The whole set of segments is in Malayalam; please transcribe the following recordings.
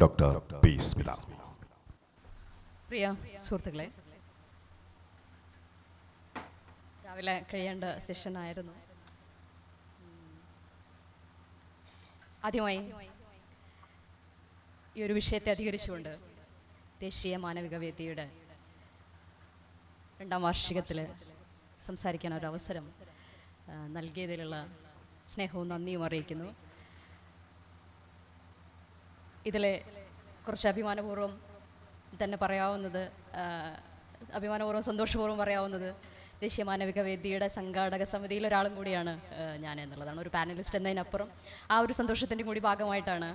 Doctor P Smitha. പ്രിയ സുഹൃത്തുക്കളെ രാവിലെ കഴിയേണ്ട സെഷനായിരുന്നു ആദ്യമായി ഈ ഒരു വിഷയത്തെ അധികരിച്ചുകൊണ്ട് ദേശീയ മാനവിക വേദിയുടെ രണ്ടാം വാർഷികത്തിൽ സംസാരിക്കാൻ ഒരു അവസരം നൽകിയതിലുള്ള സ്നേഹവും നന്ദിയും അറിയിക്കുന്നു. ഇതിലെ കുറച്ച് അഭിമാനപൂർവം തന്നെ പറയാവുന്നത് അഭിമാനപൂർവം സന്തോഷപൂർവം പറയാവുന്നത് ദേശീയ മാനവിക വേദിയുടെ സംഘാടക സമിതിയിൽ ഒരാളും കൂടിയാണ് ഞാൻ എന്നുള്ളതാണ്. ഒരു പാനലിസ്റ്റ് എന്നതിനപ്പുറം ആ ഒരു സന്തോഷത്തിന്റെ കൂടി ഭാഗമായിട്ടാണ്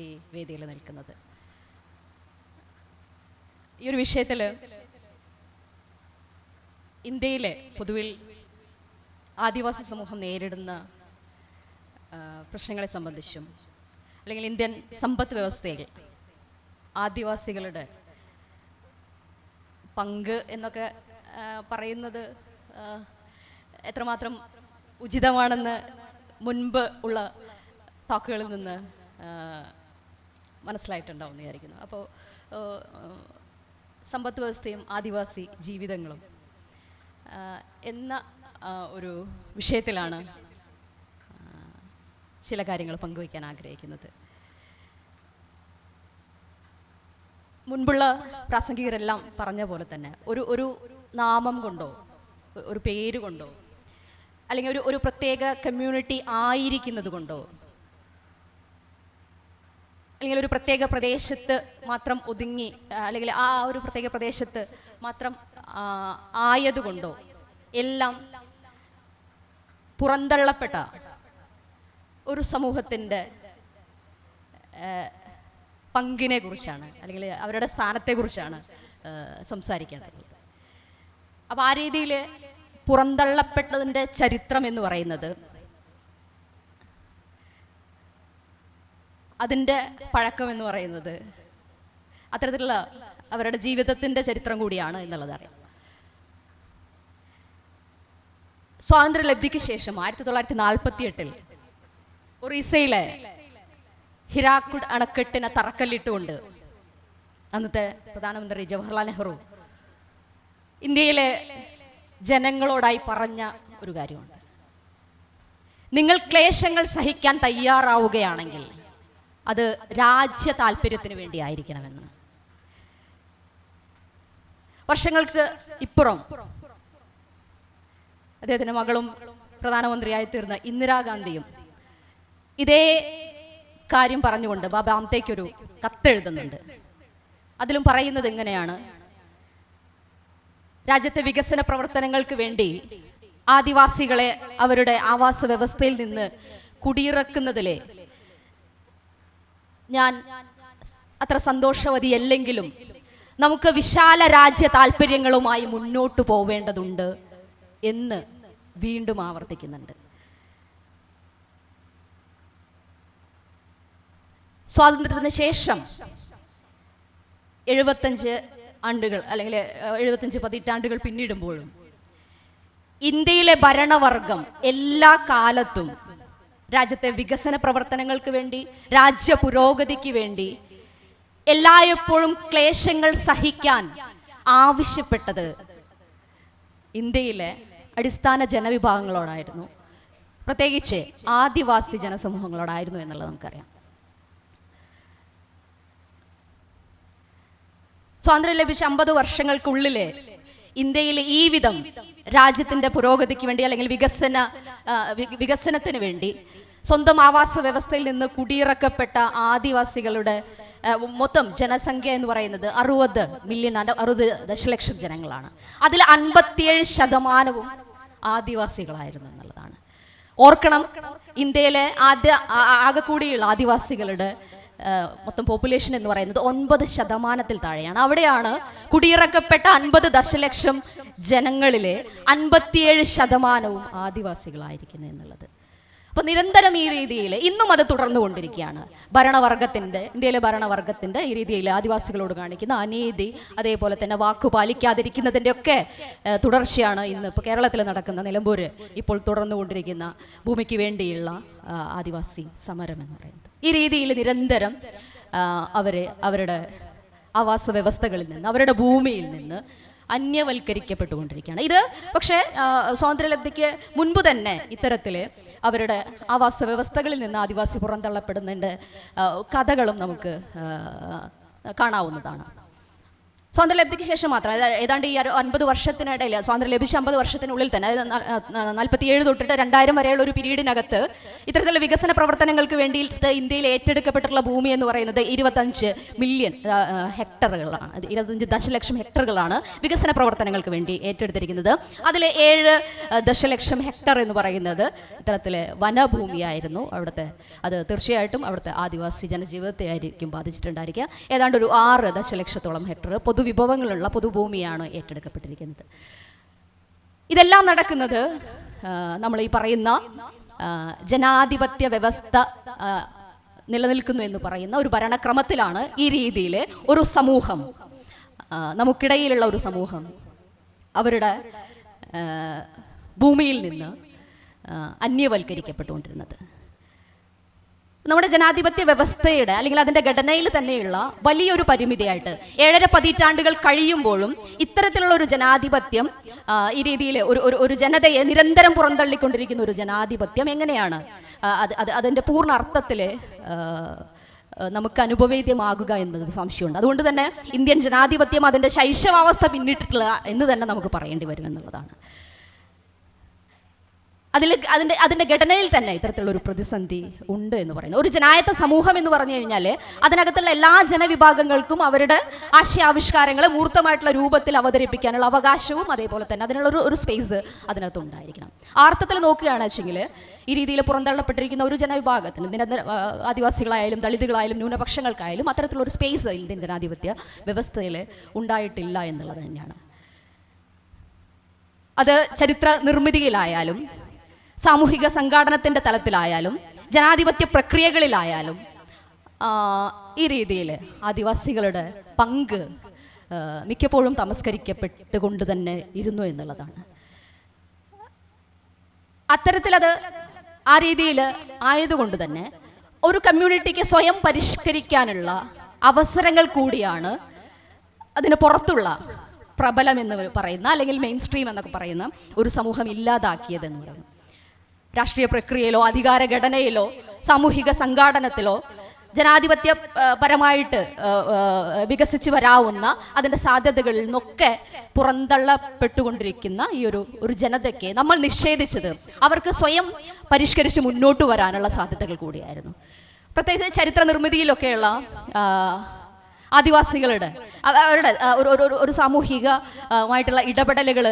ഈ വേദിയിൽ നിൽക്കുന്നത്. ഈ ഒരു വിഷയത്തിൽ ഇന്ത്യയിലെ പൊതുവിൽ ആദിവാസി സമൂഹം നേരിടുന്ന പ്രശ്നങ്ങളെ സംബന്ധിച്ചും അല്ലെങ്കിൽ ഇന്ത്യൻ സമ്പദ് വ്യവസ്ഥയിൽ ആദിവാസികളുടെ പങ്ക് എന്നൊക്കെ പറയുന്നത് എത്രമാത്രം ഉചിതമാണെന്ന് മുൻപ് ഉള്ള താക്കുകളിൽ നിന്ന് മനസ്സിലായിട്ടുണ്ടാവും എന്ന് വിചാരിക്കുന്നു. അപ്പോൾ സമ്പത്ത് വ്യവസ്ഥയും ആദിവാസി ജീവിതങ്ങളും എന്ന ഒരു വിഷയത്തിലാണ് ചില കാര്യങ്ങൾ പങ്കുവയ്ക്കാൻ ആഗ്രഹിക്കുന്നത്. മുൻപുള്ള പ്രാസംഗികരെല്ലാം പറഞ്ഞ പോലെ തന്നെ ഒരു ഒരു നാമം കൊണ്ടോ ഒരു പേര് കൊണ്ടോ അല്ലെങ്കിൽ ഒരു ഒരു പ്രത്യേക കമ്മ്യൂണിറ്റി ആയിരിക്കുന്നത് കൊണ്ടോ അല്ലെങ്കിൽ ഒരു പ്രത്യേക പ്രദേശത്ത് മാത്രം ഒതുങ്ങി അല്ലെങ്കിൽ ആ ഒരു പ്രത്യേക പ്രദേശത്ത് മാത്രം ആയതുകൊണ്ടോ എല്ലാം പുറന്തള്ളപ്പെട്ട ഒരു സമൂഹത്തിന്റെ പങ്കിനെ കുറിച്ചാണ് അല്ലെങ്കിൽ അവരുടെ സ്ഥാനത്തെക്കുറിച്ചാണ് സംസാരിക്കേണ്ടത്. അപ്പോൾ ആ രീതിയിൽ പുറന്തള്ളപ്പെട്ടതിന്റെ ചരിത്രം എന്ന് പറയുന്നത് അതിന്റെ പഴക്കം എന്ന് പറയുന്നത് അത്തരത്തിലുള്ള അവരുടെ ജീവിതത്തിന്റെ ചരിത്രം കൂടിയാണ് എന്നുള്ളത് അറിയാം. സ്വാതന്ത്ര്യലബ്ധിക്ക് ശേഷം ആയിരത്തി തൊള്ളായിരത്തി നാൽപ്പത്തി എട്ടിൽ ഒറീസയിലെ ഹിരാക്കുഡ് അണക്കെട്ടിനെ തറക്കല്ലിട്ടുകൊണ്ട് അന്നത്തെ പ്രധാനമന്ത്രി ജവഹർലാൽ നെഹ്റു ഇന്ത്യയിലെ ജനങ്ങളോടായി പറഞ്ഞ ഒരു കാര്യമുണ്ട്. നിങ്ങൾ ക്ലേശങ്ങൾ സഹിക്കാൻ തയ്യാറാവുകയാണെങ്കിൽ അത് രാജ്യ താല്പര്യത്തിന് വേണ്ടി ആയിരിക്കണമെന്ന് വർഷങ്ങൾക്ക് ഇപ്പുറം അദ്ദേഹത്തിന്റെ മകളും പ്രധാനമന്ത്രിയായി തീർന്ന ഇന്ദിരാഗാന്ധിയും ഇതേ കാര്യം പറഞ്ഞുകൊണ്ട് ബാബ അമത്തേക്കൊരു കത്തെഴുതുന്നുണ്ട്. അതിലും പറയുന്നത് എങ്ങനെയാണ് രാജ്യത്തെ വികസന പ്രവർത്തനങ്ങൾക്ക് വേണ്ടി ആദിവാസികളെ അവരുടെ ആവാസ വ്യവസ്ഥയിൽ നിന്ന് കുടിയിറക്കുന്നതിലെ ഞാൻ അത്ര സന്തോഷവതിയല്ലെങ്കിലും നമുക്ക് വിശാല രാജ്യ താല്പര്യങ്ങളുമായി മുന്നോട്ട് പോവേണ്ടതുണ്ട് എന്ന് വീണ്ടും ആവർത്തിക്കുന്നുണ്ട്. സ്വാതന്ത്ര്യത്തിന് ശേഷം എഴുപത്തഞ്ച് ആണ്ടുകൾ അല്ലെങ്കിൽ എഴുപത്തഞ്ച് പതിറ്റാണ്ടുകൾ പിന്നിടുമ്പോഴും ഇന്ത്യയിലെ ഭരണവർഗം എല്ലാ കാലത്തും രാജ്യത്തെ വികസന പ്രവർത്തനങ്ങൾക്ക് വേണ്ടി രാജ്യ പുരോഗതിക്ക് വേണ്ടി എല്ലായ്പ്പോഴും ക്ലേശങ്ങൾ സഹിക്കാൻ ആവശ്യപ്പെട്ടത് ഇന്ത്യയിലെ അടിസ്ഥാന ജനവിഭാഗങ്ങളോടായിരുന്നു. പ്രത്യേകിച്ച് ആദിവാസി ജനസമൂഹങ്ങളോടായിരുന്നു എന്നുള്ളത് നമുക്കറിയാം. സ്വാതന്ത്ര്യം ലഭിച്ച അമ്പത് വർഷങ്ങൾക്കുള്ളിൽ ഇന്ത്യയിൽ ഈ വിധം രാജ്യത്തിന്റെ പുരോഗതിക്ക് വേണ്ടി അല്ലെങ്കിൽ വികസന വികസനത്തിന് വേണ്ടി സ്വന്തം ആവാസ വ്യവസ്ഥയിൽ നിന്ന് കുടിയിറക്കപ്പെട്ട ആദിവാസികളുടെ മൊത്തം ജനസംഖ്യ എന്ന് പറയുന്നത് അറുപത് മില്യൺ അറുപത് ദശലക്ഷം ജനങ്ങളാണ്. അതിൽ അൻപത്തിയേഴ് ശതമാനവും ആദിവാസികളായിരുന്നു എന്നുള്ളതാണ്. ഓർക്കണം ഇന്ത്യയിലെ ആദ്യ ആ- ആകെ കൂടിയുള്ള ആദിവാസികളുടെ മൊത്തം പോപ്പുലേഷൻ എന്ന് പറയുന്നത് ഒൻപത് ശതമാനത്തിൽ താഴെയാണ്. അവിടെയാണ് കുടിയിറക്കപ്പെട്ട അൻപത് ദശലക്ഷം ജനങ്ങളിലെ അൻപത്തിയേഴ് ശതമാനവും ആദിവാസികളായിരിക്കുന്നു എന്നുള്ളത്. അപ്പൊ നിരന്തരം ഈ രീതിയിൽ ഇന്നും അത് തുടർന്നു കൊണ്ടിരിക്കുകയാണ് ഭരണവർഗത്തിന്റെ ഇന്ത്യയിലെ ഭരണവർഗത്തിന്റെ ഈ രീതിയിൽ ആദിവാസികളോട് കാണിക്കുന്ന അനീതി അതേപോലെ തന്നെ വാക്കു പാലിക്കാതിരിക്കുന്നതിന്റെ ഒക്കെ തുടർച്ചയാണ് ഇന്ന് ഇപ്പോൾ കേരളത്തിൽ നടക്കുന്ന നിലമ്പൂര് ഇപ്പോൾ തുടർന്നുകൊണ്ടിരിക്കുന്ന ഭൂമിക്ക് വേണ്ടിയുള്ള ആദിവാസി സമരം എന്ന് പറയുന്നത്. ഈ രീതിയിൽ നിരന്തരം അവരെ അവരുടെ ആവാസ വ്യവസ്ഥകളിൽ നിന്ന് അവരുടെ ഭൂമിയിൽ നിന്ന് അന്യവൽക്കരിക്കപ്പെട്ടുകൊണ്ടിരിക്കുകയാണ്. ഇത് പക്ഷേ സ്വാതന്ത്ര്യലബ്ധിക്ക് മുൻപ് തന്നെ ഇത്തരത്തിൽ അവരുടെ ആവാസ വ്യവസ്ഥകളിൽ നിന്ന് ആദിവാസി പുറന്തള്ളപ്പെടുന്നതിന്റെ കഥകളും നമുക്ക് ആ, കാണാവുന്നതാണ് സ്വാതന്ത്ര്യലബ്ധിക്ക് ശേഷം മാത്രം. ഏതാണ്ട് ഈ അൻപത് വർഷത്തിനിടയിൽ സ്വാതന്ത്ര്യം ലഭിച്ച അമ്പത് വർഷത്തിനുള്ളിൽ തന്നെ നാൽപ്പത്തിയേഴ് തൊട്ടിട്ട് രണ്ടായിരം വരെയുള്ള ഒരു പീരീഡിനകത്ത് ഇത്തരത്തിലുള്ള വികസന പ്രവർത്തനങ്ങൾക്ക് വേണ്ടിയിട്ട് ഇന്ത്യയിൽ ഏറ്റെടുക്കപ്പെട്ടിട്ടുള്ള ഭൂമി എന്ന് പറയുന്നത് ഇരുപത്തഞ്ച് മില്യൺ ഹെക്ടറുകളാണ്. ഇരുപത്തഞ്ച് ദശലക്ഷം ഹെക്ടറുകളാണ് വികസന പ്രവർത്തനങ്ങൾക്ക് വേണ്ടി ഏറ്റെടുത്തിരിക്കുന്നത്. അതിൽ ഏഴ് ദശലക്ഷം ഹെക്ടർ എന്ന് പറയുന്നത് ഇത്തരത്തിലെ വനഭൂമിയായിരുന്നു അവിടുത്തെ. അത് തീർച്ചയായിട്ടും അവിടുത്തെ ആദിവാസി ജനജീവിതത്തെ ആയിരിക്കും ബാധിച്ചിട്ടുണ്ടായിരിക്കുക. ഏതാണ്ട് ഒരു ആറ് ദശലക്ഷത്തോളം ഹെക്ടർ പൊതുവിഭവങ്ങളുള്ള പൊതുഭൂമിയാണ് ഏറ്റെടുക്കപ്പെട്ടിരിക്കുന്നത്. ഇതെല്ലാം നടക്കുന്നത് നമ്മൾ ഈ പറയുന്ന ജനാധിപത്യ വ്യവസ്ഥ നിലനിൽക്കുന്നു എന്ന് പറയുന്ന ഒരു ഭരണക്രമത്തിലാണ് ഈ രീതിയിൽ ഒരു സമൂഹം നമുക്കിടയിലുള്ള ഒരു സമൂഹം അവരുടെ ഭൂമിയിൽ നിന്ന് അന്യവൽക്കരിക്കപ്പെട്ടുകൊണ്ടിരുന്നത്. നമ്മുടെ ജനാധിപത്യ വ്യവസ്ഥയുടെ അല്ലെങ്കിൽ അതിന്റെ ഘടനയിൽ തന്നെയുള്ള വലിയൊരു പരിമിതിയായിട്ട് ഏഴര പതിറ്റാണ്ടുകൾ കഴിയുമ്പോഴും ഇത്തരത്തിലുള്ള ഒരു ജനാധിപത്യം ഈ രീതിയിൽ ഒരു ഒരു ജനതയെ നിരന്തരം പുറന്തള്ളിക്കൊണ്ടിരിക്കുന്ന ഒരു ജനാധിപത്യം എങ്ങനെയാണ്? അത് അത് അതിന്റെ പൂർണ അർത്ഥത്തിൽ നമുക്ക് അനുഭവേദ്യമാകുക എന്നത് സംശയമുണ്ട്. അതുകൊണ്ട് തന്നെ ഇന്ത്യൻ ജനാധിപത്യം അതിന്റെ ശൈശവാവസ്ഥ പിന്നിട്ടിട്ടില്ല എന്ന് തന്നെ നമുക്ക് പറയേണ്ടി വരും എന്നുള്ളതാണ്. അതിൽ അതിന്റെ അതിന്റെ ഘടനയിൽ തന്നെ ഇത്തരത്തിലുള്ള ഒരു പ്രതിസന്ധി ഉണ്ട് എന്ന് പറയുന്നത് ഒരു ജനായത്ത സമൂഹം എന്ന് പറഞ്ഞു കഴിഞ്ഞാൽ അതിനകത്തുള്ള എല്ലാ ജനവിഭാഗങ്ങൾക്കും അവരുടെ ആശയാവിഷ്കാരങ്ങളെ മൂർത്തമായിട്ടുള്ള രൂപത്തിൽ അവതരിപ്പിക്കാനുള്ള അവകാശവും അതേപോലെ തന്നെ അതിനുള്ള ഒരു ഒരു സ്പേസ് അതിനകത്ത് ഉണ്ടായിരിക്കണം. ആർത്തത്തിൽ നോക്കുകയാണ് വെച്ചെങ്കിൽ ഈ രീതിയിൽ പുറന്തള്ളപ്പെട്ടിരിക്കുന്ന ഒരു ജനവിഭാഗത്തിന് ആ, ആദിവാസികളായാലും ദളിതുകളായാലും ന്യൂനപക്ഷങ്ങൾക്കായാലും അത്തരത്തിലുള്ള ഒരു സ്പേസ് ഇന്ത്യൻ ജനാധിപത്യ വ്യവസ്ഥയിൽ ഉണ്ടായിട്ടില്ല എന്നുള്ളത് തന്നെയാണ്. അത് ചരിത്ര നിർമ്മിതിയിലായാലും സാമൂഹിക സംഘാടനത്തിന്റെ തലത്തിലായാലും ജനാധിപത്യ പ്രക്രിയകളിലായാലും ഈ രീതിയിൽ ആദിവാസികളുടെ പങ്ക് മിക്കപ്പോഴും തമസ്കരിക്കപ്പെട്ടുകൊണ്ട് തന്നെ ഇരുന്നു എന്നുള്ളതാണ്. അത്തരത്തിലത് ആ രീതിയിൽ ആയതുകൊണ്ട് തന്നെ ഒരു കമ്മ്യൂണിറ്റിക്ക് സ്വയം പരിഷ്കരിക്കാനുള്ള അവസരങ്ങൾ കൂടിയാണ് അതിന് പുറത്തുള്ള പ്രബലം എന്ന് പറയുന്ന അല്ലെങ്കിൽ മെയിൻ സ്ട്രീം എന്നൊക്കെ പറയുന്ന ഒരു സമൂഹം ഇല്ലാതാക്കിയതെന്ന് പറയുന്നു രാഷ്ട്രീയ പ്രക്രിയയിലോ അധികാര ഘടനയിലോ സാമൂഹിക സംഘാടനത്തിലോ ജനാധിപത്യ പരമായിട്ട് വികസിച്ച് വരാവുന്ന അതിന്റെ സാധ്യതകളിൽ നിന്നൊക്കെ പുറന്തള്ളപ്പെട്ടുകൊണ്ടിരിക്കുന്ന ഈ ഒരു ഒരു ജനതയ്ക്ക് നമ്മൾ നിഷേധിച്ചത് അവർക്ക് സ്വയം പരിഷ്കരിച്ച് മുന്നോട്ട് വരാനുള്ള സാധ്യതകൾ കൂടിയായിരുന്നു. പ്രത്യേകിച്ച് ചരിത്ര നിർമ്മിതിയിലൊക്കെയുള്ള ആദിവാസികളുടെ അവരുടെ ഒരു ഒരു- ഒരു- സാമൂഹികമായിട്ടുള്ള സാമൂഹിക ഇടപെടലുകൾ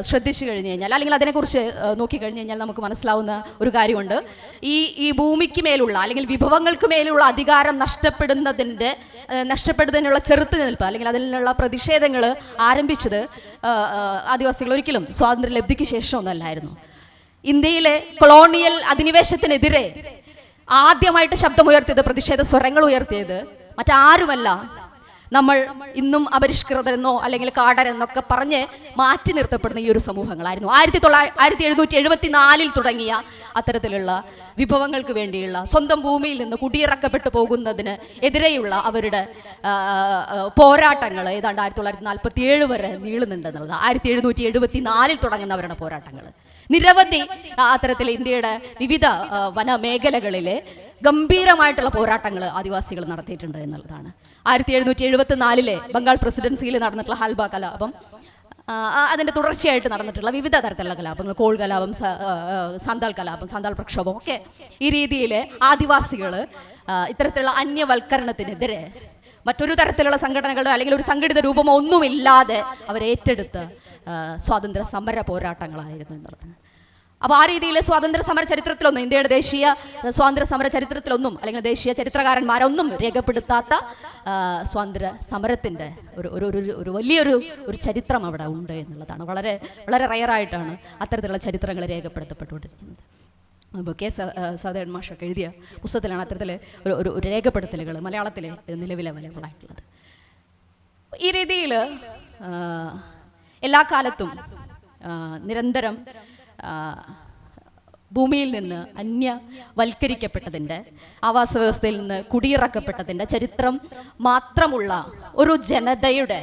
ശ്രദ്ധിച്ചു കഴിഞ്ഞു കഴിഞ്ഞാൽ അല്ലെങ്കിൽ അതിനെക്കുറിച്ച് നോക്കിക്കഴിഞ്ഞു കഴിഞ്ഞാൽ നമുക്ക് മനസ്സിലാവുന്ന ഒരു കാര്യമുണ്ട്. ഈ ഈ ഭൂമിക്ക് മേലുള്ള അല്ലെങ്കിൽ വിഭവങ്ങൾക്ക് മേലുള്ള അധികാരം നഷ്ടപ്പെടുന്നതിന്റെ നഷ്ടപ്പെടുന്നതിനുള്ള ചെറുത്തുനിൽപ്പ് അല്ലെങ്കിൽ അതിനുള്ള പ്രതിഷേധങ്ങൾ ആരംഭിച്ചത് ആദിവാസികൾ ഒരിക്കലും സ്വാതന്ത്ര്യ ലബ്ധിക്ക് ശേഷമൊന്നല്ലായിരുന്നു ഇന്ത്യയിലെ കൊളോണിയൽ അധിനിവേശത്തിനെതിരെ ആദ്യമായിട്ട് ശബ്ദമുയർത്തിയത് പ്രതിഷേധ സ്വരങ്ങൾ ഉയർത്തിയത് മറ്റാരുമല്ല. നമ്മൾ ഇന്നും അപരിഷ്കൃതരെന്നോ അല്ലെങ്കിൽ കാടരെന്നൊക്കെ പറഞ്ഞ് മാറ്റി നിർത്തപ്പെടുന്ന ഈ ഒരു സമൂഹങ്ങളായിരുന്നു. ആയിരത്തി തൊള്ളായിരത്തി ആയിരത്തി എഴുന്നൂറ്റി എഴുപത്തി നാലിൽ തുടങ്ങിയ അത്തരത്തിലുള്ള വിഭവങ്ങൾക്ക് വേണ്ടിയുള്ള സ്വന്തം ഭൂമിയിൽ നിന്ന് കുടിയിറക്കപ്പെട്ടു പോകുന്നതിന് എതിരെയുള്ള അവരുടെ പോരാട്ടങ്ങൾ ഏതാണ്ട് ആയിരത്തി തൊള്ളായിരത്തി നാൽപ്പത്തി ഏഴ് വരെ നീളുന്നുണ്ടെന്നുള്ളത്. ആയിരത്തി എഴുന്നൂറ്റി എഴുപത്തി നാലിൽ തുടങ്ങുന്ന അവരുടെ പോരാട്ടങ്ങൾ. നിരവധി അത്തരത്തിൽ ഇന്ത്യയുടെ വിവിധ വനമേഖലകളിലെ ഗംഭീരമായിട്ടുള്ള പോരാട്ടങ്ങൾ ആദിവാസികൾ നടത്തിയിട്ടുണ്ട് എന്നുള്ളതാണ്. ആയിരത്തി എഴുന്നൂറ്റി എഴുപത്തി നാലിലെ ബംഗാൾ പ്രസിഡൻസിയിൽ നടന്നിട്ടുള്ള ഹൽബ കലാപം. അതിന്റെ തുടർച്ചയായിട്ട് നടന്നിട്ടുള്ള വിവിധ തരത്തിലുള്ള കലാപങ്ങൾ കോൾ കലാപം സാന്താൾ കലാപം സാന്താൾ പ്രക്ഷോഭം ഒക്കെ ഈ രീതിയിൽ ആദിവാസികൾ ഇത്തരത്തിലുള്ള അന്യവൽക്കരണത്തിനെതിരെ മറ്റൊരു തരത്തിലുള്ള സംഘടനകളോ അല്ലെങ്കിൽ ഒരു സംഘടിത രൂപമോ ഒന്നുമില്ലാതെ അവരേറ്റെടുത്ത് സ്വാതന്ത്ര്യ സമര പോരാട്ടങ്ങളായിരുന്നു എന്നുള്ളതാണ്. അപ്പോൾ ആ രീതിയിൽ സ്വാതന്ത്ര്യ സമര ചരിത്രത്തിലൊന്നും ഇന്ത്യയുടെ ദേശീയ സ്വാതന്ത്ര്യ സമര ചരിത്രത്തിലൊന്നും അല്ലെങ്കിൽ ദേശീയ ചരിത്രകാരന്മാരൊന്നും രേഖപ്പെടുത്താത്ത സ്വാതന്ത്ര്യ സമരത്തിന്റെ ഒരു ഒരു ഒരു വലിയൊരു ഒരു ചരിത്രം അവിടെ ഉണ്ട് എന്നുള്ളതാണ്. വളരെ വളരെ റയറായിട്ടാണ് അത്തരത്തിലുള്ള ചരിത്രങ്ങൾ രേഖപ്പെടുത്തപ്പെട്ടുകൊണ്ടിരിക്കുന്നത്. അപ്പോൾ കെ സദേൺ മാഷൊക്കെ എഴുതിയ പുസ്തകത്തിലാണ് അത്തരത്തിലെ ഒരു ഒരു രേഖപ്പെടുത്തലുകൾ മലയാളത്തിലെ നിലവിലെ അവൈലബിൾ ആയിട്ടുള്ളത് ഈ രീതിയിൽ എല്ലാ കാലത്തും നിരന്തരം ഭൂമിയിൽ നിന്ന് അന്യ വൽക്കരിക്കപ്പെട്ടതിന്റെ ആവാസ വ്യവസ്ഥയിൽ നിന്ന് കുടിയിറക്കപ്പെട്ടതിന്റെ ചരിത്രം മാത്രമുള്ള ഒരു ജനതയുടെ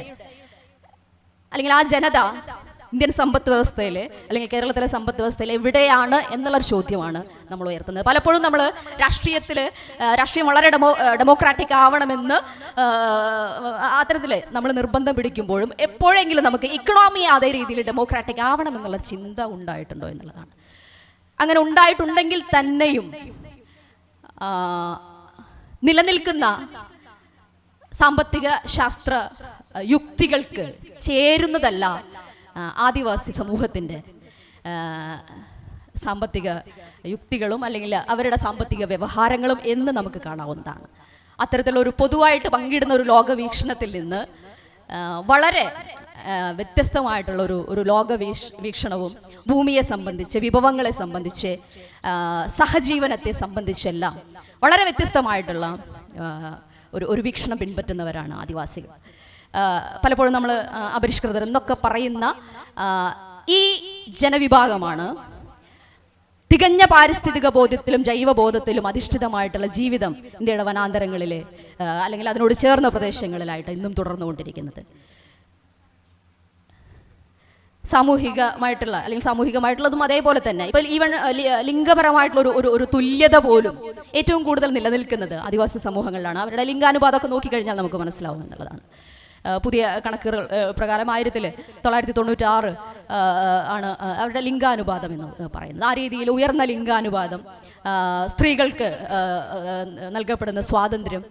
അല്ലെങ്കിൽ ആ ജനത ഇന്ത്യൻ സമ്പദ് വ്യവസ്ഥയിൽ അല്ലെങ്കിൽ കേരളത്തിലെ സമ്പദ് വ്യവസ്ഥയിൽ എവിടെയാണ് എന്നുള്ളൊരു ചോദ്യമാണ് നമ്മൾ ഉയർത്തുന്നത്. പലപ്പോഴും നമ്മൾ രാഷ്ട്രീയത്തിൽ രാഷ്ട്രീയം വളരെ ഡെമോ ഡെമോക്രാറ്റിക് ആവണമെന്ന് അത്തരത്തിൽ നമ്മൾ നിർബന്ധം പിടിക്കുമ്പോഴും എപ്പോഴെങ്കിലും നമുക്ക് ഇക്കണോമി അതേ രീതിയിൽ ഡെമോക്രാറ്റിക് ആവണമെന്നുള്ള ചിന്ത ഉണ്ടായിട്ടുണ്ടോ എന്നുള്ളതാണ്. അങ്ങനെ ഉണ്ടായിട്ടുണ്ടെങ്കിൽ തന്നെയും നിലനിൽക്കുന്ന സാമ്പത്തിക ശാസ്ത്ര യുക്തികൾക്ക് ചേരുന്നതല്ല ആദിവാസി സമൂഹത്തിന്റെ സാമ്പത്തിക യുക്തികളും അല്ലെങ്കിൽ അവരുടെ സാമ്പത്തിക വ്യവഹാരങ്ങളും എന്ന് നമുക്ക് കാണാവുന്നതാണ്. അത്തരത്തിലുള്ള ഒരു പൊതുവായിട്ട് പങ്കിടുന്ന ഒരു ലോകവീക്ഷണത്തിൽ നിന്ന് വളരെ വ്യത്യസ്തമായിട്ടുള്ള ഒരു ഒരു ലോക വീക്ഷണവും ഭൂമിയെ സംബന്ധിച്ച് വിഭവങ്ങളെ സംബന്ധിച്ച് സഹജീവനത്തെ സംബന്ധിച്ചെല്ലാം വളരെ വ്യത്യസ്തമായിട്ടുള്ള ഒരു ഒരു വീക്ഷണം പിൻപറ്റുന്നവരാണ് ആദിവാസികൾ. പലപ്പോഴും നമ്മൾ അപരിഷ്കൃതർ എന്നൊക്കെ പറയുന്ന ഈ ജനവിഭാഗമാണ്. തികഞ്ഞ പാരിസ്ഥിതിക ബോധത്തിലും ജൈവബോധത്തിലും അധിഷ്ഠിതമായിട്ടുള്ള ജീവിതം ഇന്ത്യയുടെ വനാന്തരങ്ങളിലെ അല്ലെങ്കിൽ അതിനോട് ചേർന്ന പ്രദേശങ്ങളിലായിട്ട് ഇന്നും തുടർന്നുകൊണ്ടിരിക്കുന്നത്. സാമൂഹികമായിട്ടുള്ള അല്ലെങ്കിൽ സാമൂഹികമായിട്ടുള്ളതും അതേപോലെ തന്നെ. ഇപ്പോൾ ഈവൻ ലിംഗപരമായിട്ടുള്ള ഒരു ഒരു ഒരു തുല്യത പോലും ഏറ്റവും കൂടുതൽ നിലനിൽക്കുന്നത് ആദിവാസി സമൂഹങ്ങളിലാണ്. അവരുടെ ലിംഗാനുപാതമൊക്കെ നോക്കിക്കഴിഞ്ഞാൽ നമുക്ക് മനസ്സിലാവും എന്നുള്ളതാണ്. പുതിയ കണക്കുകൾ പ്രകാരം ആയിരത്തിൽ തൊള്ളായിരത്തി തൊണ്ണൂറ്റി ആറ് ആണ് അവരുടെ ലിംഗാനുപാതം എന്ന് പറയുന്നത്. ആ രീതിയിൽ ഉയർന്ന ലിംഗാനുപാതം സ്ത്രീകൾക്ക് നൽകപ്പെടുന്ന സ്വാതന്ത്ര്യം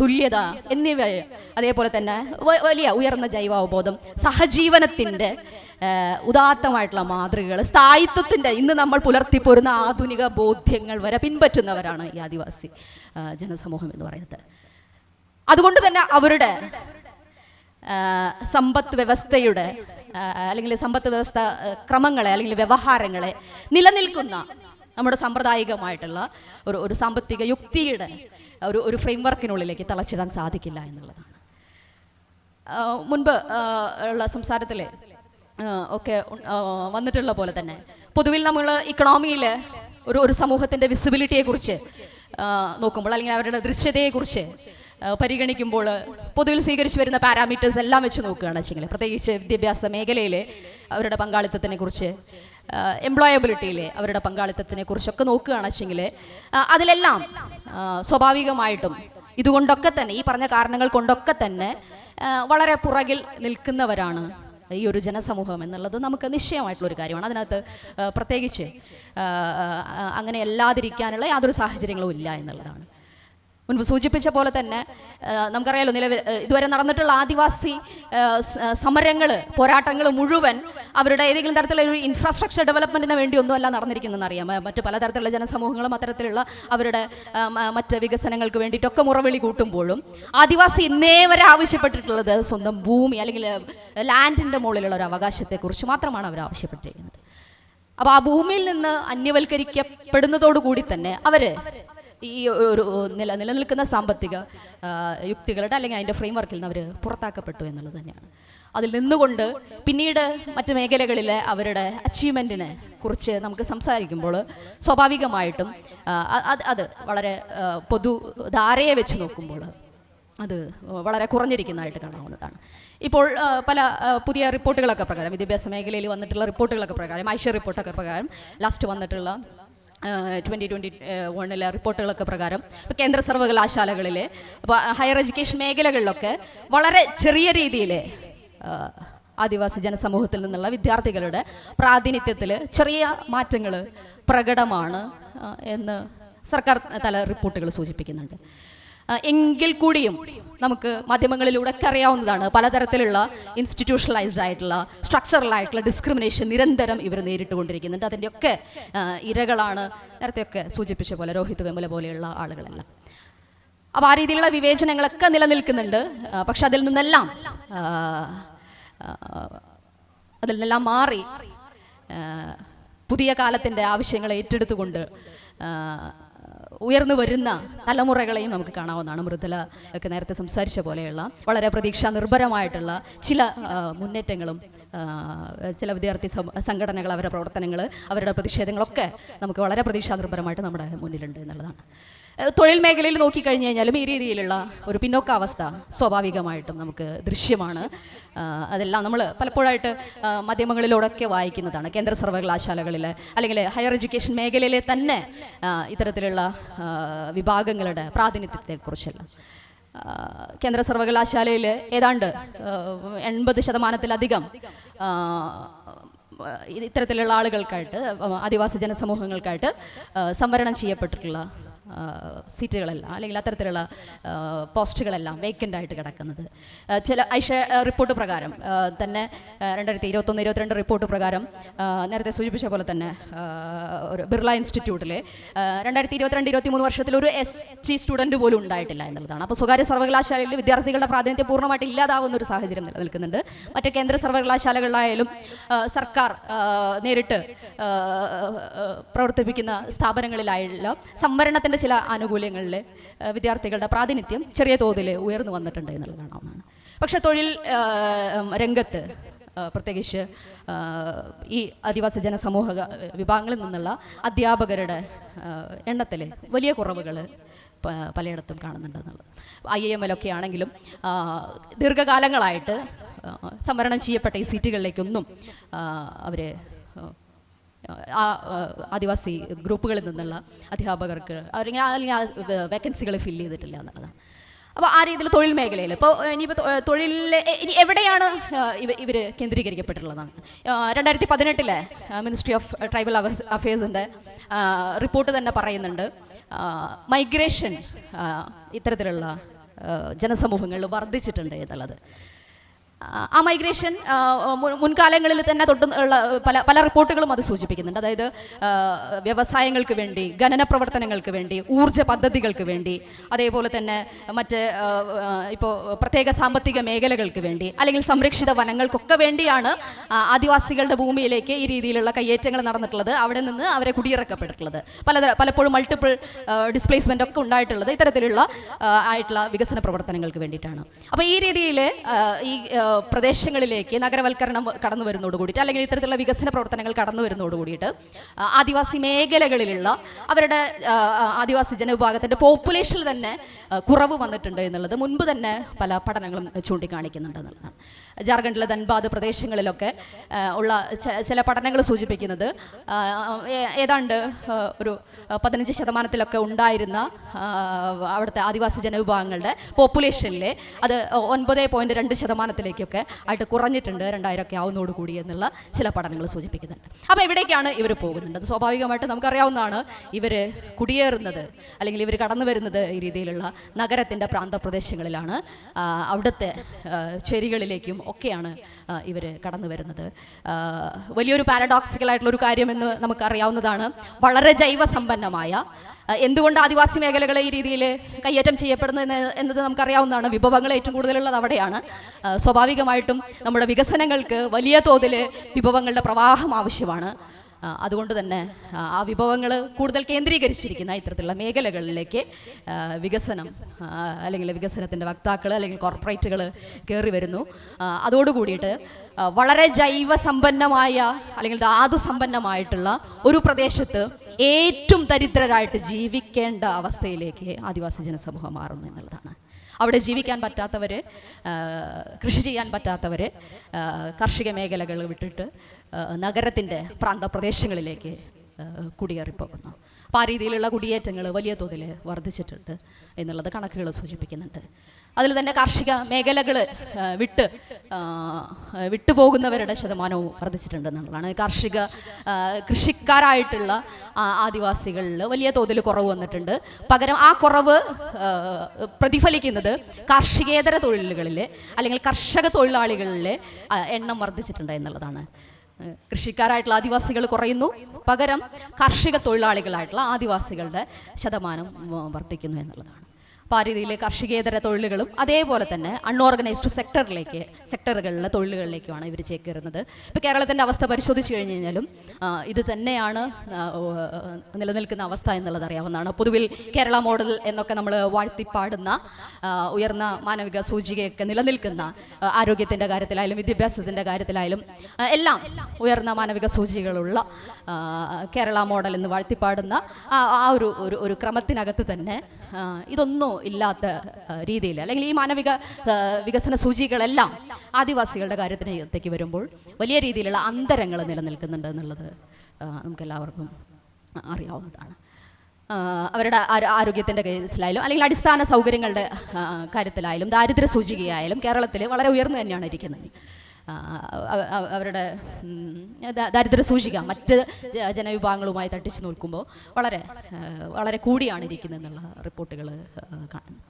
തുല്യത എന്നിവ അതേപോലെ തന്നെ വലിയ ഉയർന്ന ജൈവാവബോധം സഹജീവനത്തിന്റെ ഉദാത്തമായിട്ടുള്ള മാതൃകകൾ സ്ഥായിത്വത്തിന്റെ ഇന്ന് നമ്മൾ പുലർത്തിപ്പോരുന്ന ആധുനിക ബോധ്യങ്ങൾ വരെ പിൻപറ്റുന്നവരാണ് ഈ ആദിവാസി ജനസമൂഹം എന്ന് പറയുന്നത്. അതുകൊണ്ട് തന്നെ അവരുടെ സമ്പത്ത് വ്യവസ്ഥയുടെ അല്ലെങ്കിൽ സമ്പത്ത് വ്യവസ്ഥ ക്രമങ്ങളെ അല്ലെങ്കിൽ വ്യവഹാരങ്ങളെ നിലനിൽക്കുന്ന നമ്മുടെ സാമ്പ്രദായികമായിട്ടുള്ള ഒരു ഒരു സാമ്പത്തിക യുക്തിയുടെ ഒരു ഒരു ഫ്രെയിംവർക്കിനുള്ളിലേക്ക് തളച്ചിടാൻ സാധിക്കില്ല എന്നുള്ളതാണ്. മുൻപ് ഉള്ള സംസാരത്തിൽ ഒക്കെ വന്നിട്ടുള്ള പോലെ തന്നെ പൊതുവിൽ നമ്മൾ ഇക്കണോമിയിൽ ഒരു ഒരു സമൂഹത്തിന്റെ വിസിബിലിറ്റിയെക്കുറിച്ച് നോക്കുമ്പോൾ അല്ലെങ്കിൽ അവരുടെ ദൃശ്യതയെക്കുറിച്ച് പരിഗണിക്കുമ്പോൾ പൊതുവിൽ സ്വീകരിച്ചു വരുന്ന പാരാമീറ്റേഴ്സ് എല്ലാം വെച്ച് നോക്കുകയാണ് വെച്ചെങ്കിൽ പ്രത്യേകിച്ച് വിദ്യാഭ്യാസ മേഖലയിൽ അവരുടെ പങ്കാളിത്തത്തിനെ കുറിച്ച് എംപ്ലോയബിലിറ്റിയിലെ അവരുടെ പങ്കാളിത്തത്തിനെ കുറിച്ചൊക്കെ നോക്കുകയാണ് വെച്ചെങ്കിൽ അതിലെല്ലാം സ്വാഭാവികമായിട്ടും ഇതുകൊണ്ടൊക്കെ തന്നെ ഈ പറഞ്ഞ കാരണങ്ങൾ കൊണ്ടൊക്കെ തന്നെ വളരെ പുറകിൽ നിൽക്കുന്നവരാണ് ഈ ഒരു ജനസമൂഹം എന്നുള്ളത് നമുക്ക് നിശ്ചയമായിട്ടുള്ള ഒരു കാര്യമാണ്. അതിനകത്ത് പ്രത്യേകിച്ച് അങ്ങനെ അല്ലാതിരിക്കാനുള്ള യാതൊരു സാഹചര്യങ്ങളും ഇല്ല എന്നുള്ളതാണ്. മുൻപ് സൂചിപ്പിച്ച പോലെ തന്നെ നമുക്കറിയാലോ നിലവിൽ ഇതുവരെ നടന്നിട്ടുള്ള ആദിവാസി സമരങ്ങൾ പോരാട്ടങ്ങൾ മുഴുവൻ അവരുടെ ഏതെങ്കിലും തരത്തിലുള്ള ഒരു ഇൻഫ്രാസ്ട്രക്ചർ ഡെവലപ്മെന്റിന് വേണ്ടി ഒന്നുമല്ല നടന്നിരിക്കുന്നതെന്ന് അറിയാം. മറ്റ് പലതരത്തിലുള്ള ജനസമൂഹങ്ങളും അത്തരത്തിലുള്ള അവരുടെ മറ്റ് വികസനങ്ങൾക്ക് വേണ്ടിയിട്ടൊക്കെ മുറവിളി കൂട്ടുമ്പോഴും ആദിവാസി ഇന്നേ വരെ ആവശ്യപ്പെട്ടിട്ടുള്ളത് സ്വന്തം ഭൂമി അല്ലെങ്കിൽ ലാൻഡിന്റെ മുകളിലുള്ള ഒരു അവകാശത്തെക്കുറിച്ച് മാത്രമാണ് അവർ ആവശ്യപ്പെട്ടിരിക്കുന്നത്. അപ്പോൾ ആ ഭൂമിയിൽ നിന്ന് അന്യവൽക്കരിക്കപ്പെടുന്നതോടുകൂടി തന്നെ അവർ ഈ ഒരു നില നിലനിൽക്കുന്ന സാമ്പത്തിക യുക്തികളുടെ അല്ലെങ്കിൽ അതിന്റെ ഫ്രെയിംവർക്കിൽ നിന്ന് അവർ പുറത്താക്കപ്പെട്ടു എന്നുള്ളത് തന്നെയാണ്. അതിൽ നിന്നുകൊണ്ട് പിന്നീട് മറ്റ് മേഖലകളിലെ അവരുടെ അച്ചീവ്മെന്റിനെ കുറിച്ച് നമുക്ക് സംസാരിക്കുമ്പോൾ സ്വാഭാവികമായിട്ടും അത് അത് വളരെ പൊതു ധാരയെ വെച്ച് നോക്കുമ്പോൾ അത് വളരെ കുറഞ്ഞിരിക്കുന്നതായിട്ട് കാണാവുന്നതാണ്. ഇപ്പോൾ പല പുതിയ റിപ്പോർട്ടുകളൊക്കെ പ്രകാരം വിദ്യാഭ്യാസ മേഖലയിൽ വന്നിട്ടുള്ള റിപ്പോർട്ടുകളൊക്കെ പ്രകാരം ഐഷ്യ റിപ്പോർട്ടൊക്കെ പ്രകാരം ലാസ്റ്റ് വന്നിട്ടുള്ള ട്വന്റി ട്വന്റി വണ്ണിലെ റിപ്പോർട്ടുകളൊക്കെ പ്രകാരം ഇപ്പോൾ കേന്ദ്ര സർവകലാശാലകളിൽ അപ്പോൾ ഹയർ എഡ്യൂക്കേഷൻ മേഖലകളിലൊക്കെ വളരെ ചെറിയ രീതിയിൽ ആദിവാസി ജനസമൂഹത്തിൽ നിന്നുള്ള വിദ്യാർത്ഥികളുടെ പ്രാതിനിധ്യത്തിൽ ചെറിയ മാറ്റങ്ങൾ പ്രകടമാണ് എന്ന് സർക്കാർ തല റിപ്പോർട്ടുകൾ സൂചിപ്പിക്കുന്നുണ്ട്. എങ്കിൽ കൂടിയും നമുക്ക് മാധ്യമങ്ങളിലൂടെ ഒക്കെ അറിയാവുന്നതാണ്. പലതരത്തിലുള്ള ഇൻസ്റ്റിറ്റ്യൂഷണലൈസ്ഡ് ആയിട്ടുള്ള സ്ട്രക്ചറൽ ആയിട്ടുള്ള ഡിസ്ക്രിമിനേഷൻ നിരന്തരം ഇവർ നേരിട്ടുകൊണ്ടിരിക്കുന്നുണ്ട്. അതിന്റെയൊക്കെ ഇരകളാണ് നേരത്തെയൊക്കെ സൂചിപ്പിച്ച പോലെ രോഹിത് വെമുല പോലെയുള്ള ആളുകളെല്ലാം. അപ്പോൾ ആ രീതിയിലുള്ള വിവേചനങ്ങളൊക്കെ നിലനിൽക്കുന്നുണ്ട്. പക്ഷെ അതിൽ നിന്നെല്ലാം അതിൽ നിന്നെല്ലാം മാറി പുതിയ കാലത്തിന്റെ ആവശ്യങ്ങളെ ഏറ്റെടുത്തുകൊണ്ട് ഉയർന്നു വരുന്ന തലമുറകളെയും നമുക്ക് കാണാവുന്നതാണ്. മൃദുല ഒക്കെ നേരത്തെ സംസാരിച്ച പോലെയുള്ള വളരെ പ്രതീക്ഷ നിർഭരമായിട്ടുള്ള ചില മുന്നേറ്റങ്ങളും ചില വിദ്യാർത്ഥി സംഘടനകൾ അവരുടെ പ്രവർത്തനങ്ങൾ അവരുടെ പ്രതിഷേധങ്ങളൊക്കെ നമുക്ക് വളരെ പ്രതീക്ഷാ നിർഭരമായിട്ട് നമ്മുടെ മുന്നിലുണ്ട് എന്നുള്ളതാണ്. തൊഴിൽ മേഖലയിൽ നോക്കിക്കഴിഞ്ഞ് കഴിഞ്ഞാലും ഈ രീതിയിലുള്ള ഒരു പിന്നോക്കാവസ്ഥ സ്വാഭാവികമായിട്ടും നമുക്ക് ദൃശ്യമാണ്. അതെല്ലാം നമ്മൾ പലപ്പോഴായിട്ട് മാധ്യമങ്ങളിലൂടെയൊക്കെ വായിക്കുന്നതാണ്. കേന്ദ്ര സർവകലാശാലകളിൽ അല്ലെങ്കിൽ ഹയർ എഡ്യൂക്കേഷൻ മേഖലയിലെ തന്നെ ഇത്തരത്തിലുള്ള വിഭാഗങ്ങളുടെ പ്രാതിനിധ്യത്തെക്കുറിച്ചെല്ലാം. കേന്ദ്ര സർവകലാശാലയിൽ ഏതാണ്ട് എൺപത് ശതമാനത്തിലധികം ഇത്തരത്തിലുള്ള ആളുകൾക്കായിട്ട് ആദിവാസി ജനസമൂഹങ്ങൾക്കായിട്ട് സംവരണം ചെയ്യപ്പെട്ടിട്ടുള്ള സീറ്റുകളെല്ലാം അല്ലെങ്കിൽ അത്തരത്തിലുള്ള പോസ്റ്റുകളെല്ലാം വേക്കന്റ് ആയിട്ട് കിടക്കുന്നത്. ചില ഐഷ റിപ്പോർട്ട് പ്രകാരം തന്നെ രണ്ടായിരത്തി ഇരുപത്തൊന്ന് ഇരുപത്തിരണ്ട് റിപ്പോർട്ട് പ്രകാരം നേരത്തെ സൂചിപ്പിച്ച പോലെ തന്നെ ഒരു ബിർള ഇൻസ്റ്റിറ്റ്യൂട്ടിൽ രണ്ടായിരത്തി ഇരുപത്തിരണ്ട് ഇരുപത്തി മൂന്ന് വർഷത്തിൽ ഒരു എസ് ടി സ്റ്റുഡന്റ് പോലും ഉണ്ടായിട്ടില്ല എന്നുള്ളതാണ്. അപ്പോൾ സ്വകാര്യ സർവകലാശാലയിൽ വിദ്യാർത്ഥികളുടെ പ്രാതിനിധ്യം പൂർണമായിട്ട് ഇല്ലാതാവുന്ന ഒരു സാഹചര്യം നിലനിൽക്കുന്നുണ്ട് മറ്റ് കേന്ദ്ര സർവകലാശാലകളിലായാലും സർക്കാർ നേരിട്ട് പ്രവർത്തിപ്പിക്കുന്ന സ്ഥാപനങ്ങളിലായാലും സംവരണത്തിന്റെ ചില ആനുകൂല്യങ്ങളിൽ വിദ്യാർത്ഥികളുടെ പ്രാതിനിധ്യം ചെറിയ തോതിൽ ഉയർന്നു വന്നിട്ടുണ്ട് എന്നുള്ളതാണ് കാണാവുന്നതാണ്. പക്ഷേ തൊഴിൽ രംഗത്ത് പ്രത്യേകിച്ച് ഈ ആദിവാസി ജനസമൂഹ വിഭാഗങ്ങളിൽ നിന്നുള്ള അധ്യാപകരുടെ എണ്ണത്തിൽ വലിയ കുറവുകൾ പലയിടത്തും കാണുന്നുണ്ടെന്നുള്ളത് ഐ എം എല്ലൊക്കെ ആണെങ്കിലും ദീർഘകാലങ്ങളായിട്ട് സംവരണം ചെയ്യപ്പെട്ട ഈ സീറ്റുകളിലേക്കൊന്നും അവർ ആ ആദിവാസി ഗ്രൂപ്പുകളിൽ നിന്നുള്ള അധ്യാപകർക്ക് അല്ലെങ്കിൽ അല്ലെങ്കിൽ വേക്കൻസികൾ ഫില്ല് ചെയ്തിട്ടില്ല എന്നുള്ളതാണ്. അപ്പോൾ ആ രീതിയിൽ തൊഴിൽ മേഖലയിൽ ഇപ്പോൾ ഇനിയിപ്പോൾ തൊഴിൽ ഇനി എവിടെയാണ് ഇവ ഇവർ കേന്ദ്രീകരിക്കപ്പെട്ടിട്ടുള്ളതാണ്? രണ്ടായിരത്തി പതിനെട്ടിലെ മിനിസ്ട്രി ഓഫ് ട്രൈബൽ അഫയേഴ്സിന്റെ റിപ്പോർട്ട് തന്നെ പറയുന്നുണ്ട്. മൈഗ്രേഷൻ ഇത്തരത്തിലുള്ള ജനസമൂഹങ്ങളിൽ വർദ്ധിച്ചിട്ടുണ്ട് എന്നുള്ളത്. ആ മൈഗ്രേഷൻ മുൻകാലങ്ങളിൽ തന്നെ തൊട്ട് ഉള്ള പല പല റിപ്പോർട്ടുകളും അത് സൂചിപ്പിക്കുന്നുണ്ട്. അതായത് വ്യവസായങ്ങൾക്ക് വേണ്ടി ഖനന പ്രവർത്തനങ്ങൾക്ക് വേണ്ടി ഊർജ പദ്ധതികൾക്ക് വേണ്ടി അതേപോലെ തന്നെ മറ്റ് ഇപ്പോൾ പ്രത്യേക സാമ്പത്തിക മേഖലകൾക്ക് വേണ്ടി അല്ലെങ്കിൽ സംരക്ഷിത വനങ്ങൾക്കൊക്കെ വേണ്ടിയാണ് ആദിവാസികളുടെ ഭൂമിയിലേക്ക് ഈ രീതിയിലുള്ള കയ്യേറ്റങ്ങൾ നടന്നിട്ടുള്ളത്. അവിടെ നിന്ന് അവരെ കുടിയിറക്കപ്പെട്ടിട്ടുള്ളത്. പല പലപ്പോഴും മൾട്ടിപ്പിൾ ഡിസ്പ്ലേസ്മെന്റ് ഒക്കെ ഉണ്ടായിട്ടുള്ളത് ഇത്തരത്തിലുള്ള ആയിട്ടുള്ള വികസന പ്രവർത്തനങ്ങൾക്ക് വേണ്ടിയിട്ടാണ്. അപ്പോൾ ഈ രീതിയിൽ ഈ പ്രദേശങ്ങളിലേക്ക് നഗരവൽക്കരണം കടന്നു വരുന്നതോട് കൂടിയിട്ട് അല്ലെങ്കിൽ ഇത്തരത്തിലുള്ള വികസന പ്രവർത്തനങ്ങൾ കടന്നു വരുന്നതോട് കൂടിയിട്ട് ആദിവാസി മേഖലകളിലുള്ള അവരുടെ ആദിവാസി ജനവിഭാഗത്തിന്റെ പോപ്പുലേഷനിൽ തന്നെ കുറവ് വന്നിട്ടുണ്ട് എന്നുള്ളത് മുൻപ് തന്നെ പല പഠനങ്ങളും ചൂണ്ടിക്കാണിക്കുന്നുണ്ട് എന്നുള്ളതാണ്. ജാർഖണ്ഡിലെ ധൻബാദ് പ്രദേശങ്ങളിലൊക്കെ ഉള്ള ചില പഠനങ്ങൾ സൂചിപ്പിക്കുന്നത് ഏതാണ്ട് ഒരു പതിനഞ്ച് ശതമാനത്തിലൊക്കെ ഉണ്ടായിരുന്ന അവിടുത്തെ ആദിവാസി ജനവിഭാഗങ്ങളുടെ പോപ്പുലേഷനിലെ അത് ഒൻപത് പോയിന്റ് രണ്ട് ശതമാനത്തിലേക്കൊക്കെ ആയിട്ട് കുറഞ്ഞിട്ടുണ്ട് രണ്ടായിരം ഒക്കെ ആവുന്നതോട് കൂടി എന്നുള്ള ചില പഠനങ്ങൾ സൂചിപ്പിക്കുന്നുണ്ട്. അപ്പോൾ എവിടേക്കാണ് ഇവർ പോകുന്നത്? അത് സ്വാഭാവികമായിട്ട് നമുക്കറിയാവുന്നതാണ്. ഇവർ കുടിയേറുന്നത് അല്ലെങ്കിൽ ഇവർ കടന്നു വരുന്നത് ഈ രീതിയിലുള്ള നഗരത്തിന്റെ പ്രാന്തപ്രദേശങ്ങളിലാണ്. അവിടുത്തെ ചെരികളിലേക്കും ഒക്കെയാണ് ഇവർ കടന്നു വരുന്നത്. വലിയൊരു ഒരു കാര്യമെന്ന് നമുക്കറിയാവുന്നതാണ്. വളരെ ജൈവസമ്പന്നമായ എന്തുകൊണ്ട് ആദിവാസി മേഖലകളെ ഈ രീതിയിൽ കയ്യേറ്റം ചെയ്യപ്പെടുന്നു എന്ന് എന്നത് നമുക്കറിയാവുന്നതാണ്. വിഭവങ്ങൾ ഏറ്റവും കൂടുതലുള്ളത് അവിടെയാണ്. സ്വാഭാവികമായിട്ടും നമ്മുടെ വികസനങ്ങൾക്ക് വലിയ തോതിൽ വിഭവങ്ങളുടെ പ്രവാഹം ആവശ്യമാണ്. അതുകൊണ്ട് തന്നെ ആ, വിഭവങ്ങൾ കൂടുതൽ കേന്ദ്രീകരിച്ചിരിക്കുന്ന ഇത്തരത്തിലുള്ള മേഖലകളിലേക്ക് വികസനം അല്ലെങ്കിൽ വികസനത്തിന്റെ വക്താക്കൾ അല്ലെങ്കിൽ കോർപ്പറേറ്റുകൾ കയറി വരുന്നു. അതോടുകൂടിയിട്ട് വളരെ ജൈവസമ്പന്നമായ അല്ലെങ്കിൽ ധാതുസമ്പന്നമായിട്ടുള്ള ഒരു പ്രദേശത്ത് ഏറ്റവും ദരിദ്രരായിട്ട് ജീവിക്കേണ്ട അവസ്ഥയിലേക്ക് ആദിവാസി ജനസമൂഹം മാറുന്നു എന്നുള്ളതാണ്. അവിടെ ജീവിക്കാൻ പറ്റാത്തവർ കൃഷി ചെയ്യാൻ പറ്റാത്തവർ കാർഷിക മേഖലകൾ വിട്ടിട്ട് നഗരത്തിന്റെ പ്രാന്തപ്രദേശങ്ങളിലേക്ക് കുടിയേറിപ്പോകുന്നു. അപ്പോൾ ആ രീതിയിലുള്ള കുടിയേറ്റങ്ങൾ വലിയ തോതിൽ വർദ്ധിച്ചിട്ടുണ്ട് എന്നുള്ളത് കണക്കുകൾ സൂചിപ്പിക്കുന്നുണ്ട്. അതിൽ തന്നെ കാർഷിക മേഖലകൾ വിട്ട് വിട്ടുപോകുന്നവരുടെ ശതമാനവും വർദ്ധിച്ചിട്ടുണ്ട് എന്നുള്ളതാണ്. കാർഷിക കൃഷിക്കാരായിട്ടുള്ള ആദിവാസികളിൽ വലിയ തോതിൽ കുറവ് വന്നിട്ടുണ്ട്. പകരം ആ കുറവ് പ്രതിഫലിക്കുന്നത് കാർഷികേതര തൊഴിലുകളിലെ അല്ലെങ്കിൽ കർഷക തൊഴിലാളികളിലെ എണ്ണം വർദ്ധിച്ചിട്ടുണ്ട് എന്നുള്ളതാണ്. കൃഷിക്കാരായിട്ടുള്ള ആദിവാസികൾ കുറയുന്നു. പകരം കാർഷിക തൊഴിലാളികളായിട്ടുള്ള ആദിവാസികളുടെ ശതമാനം വർദ്ധിക്കുന്നു എന്നുള്ളതാണ്. അപ്പോൾ കർഷികേതര തൊഴിലുകളും അതേപോലെ തന്നെ അൺഓർഗനൈസ്ഡ് സെക്ടറിലേക്ക് സെക്ടറുകളിലെ തൊഴിലുകളിലേക്കുമാണ് ഇവർ ചേക്കേറുന്നത്. ഇപ്പോൾ കേരളത്തിന്റെ അവസ്ഥ പരിശോധിച്ച് കഴിഞ്ഞ് കഴിഞ്ഞാലും ഇത് തന്നെയാണ് നിലനിൽക്കുന്ന അവസ്ഥ എന്നുള്ളത് അറിയാവുന്നതാണ്. പൊതുവിൽ കേരള മോഡൽ എന്നൊക്കെ നമ്മൾ വാഴ്ത്തിപ്പാടുന്ന ഉയർന്ന മാനവിക സൂചികയൊക്കെ നിലനിൽക്കുന്ന ആരോഗ്യത്തിന്റെ കാര്യത്തിലായാലും വിദ്യാഭ്യാസത്തിന്റെ കാര്യത്തിലായാലും എല്ലാം ഉയർന്ന മാനവിക സൂചികകളുള്ള കേരള മോഡൽ എന്ന് വാഴ്ത്തിപ്പാടുന്ന ആ ഒരു ഒരു ക്രമത്തിനകത്ത് തന്നെ ഇതൊന്നും ഇല്ലാത്ത രീതിയിൽ അല്ലെങ്കിൽ ഈ മാനവിക വികസന സൂചികളെല്ലാം ആദിവാസികളുടെ കാര്യത്തിനകത്തേക്ക് വരുമ്പോൾ വലിയ രീതിയിലുള്ള അന്തരങ്ങൾ നിലനിൽക്കുന്നുണ്ട് എന്നുള്ളത് നമുക്ക് നമുക്കെല്ലാവർക്കും അറിയാവുന്നതാണ്. അവരുടെ ആരോ- ആരോഗ്യത്തിന്റെ കേസിലായാലും അല്ലെങ്കിൽ അടിസ്ഥാന സൗകര്യങ്ങളുടെ കാര്യത്തിലായാലും ദാരിദ്ര്യ സൂചികയായാലും കേരളത്തിൽ വളരെ ഉയർന്നു തന്നെയാണ് ഇരിക്കുന്നത്. അവരുടെ ദാരിദ്ര്യ സൂചിക മറ്റ് ജനവിഭാഗങ്ങളുമായി തട്ടിച്ചു നോക്കുമ്പോൾ വളരെ വളരെ കൂടിയാണ് ഇരിക്കുന്നത് എന്നുള്ള റിപ്പോർട്ടുകൾ കാണുന്നു